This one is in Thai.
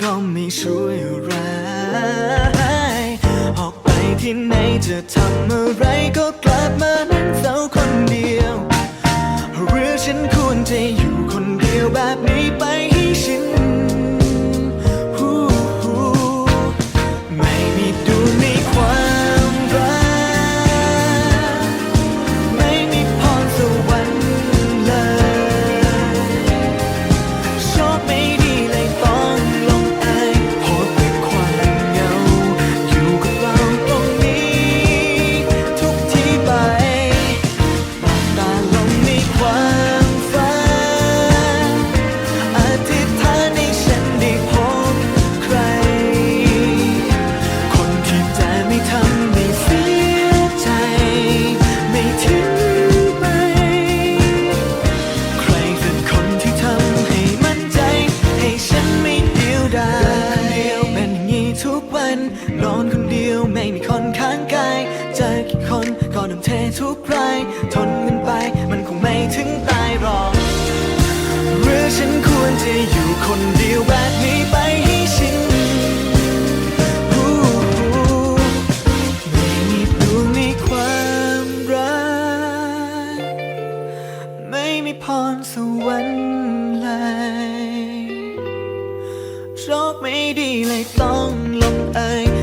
ก็ไม่ช่วยอะไร ออกไปที่ไหนจะทำอะไรก็กลับมานั่งเศร้าคนเดียว หรือฉันควรจะอยู่คนเดียวแบบนี้ไป ได้เดินคนเดียวเป็นอย่างนี้ทุกวัน นอนคนเดียวไม่มีคนข้างกายเจอกี่คนก็นำเททุกรายทนกันไปมันคงไม่ถึงตายหรอก หรือฉันควรจะอยู่คนเดียวแบบนี้ไปให้ชินอู้หูไม่มีดวงในความรัก ไม่มีพรสวรรค์ ดีเลยต้องลงเอย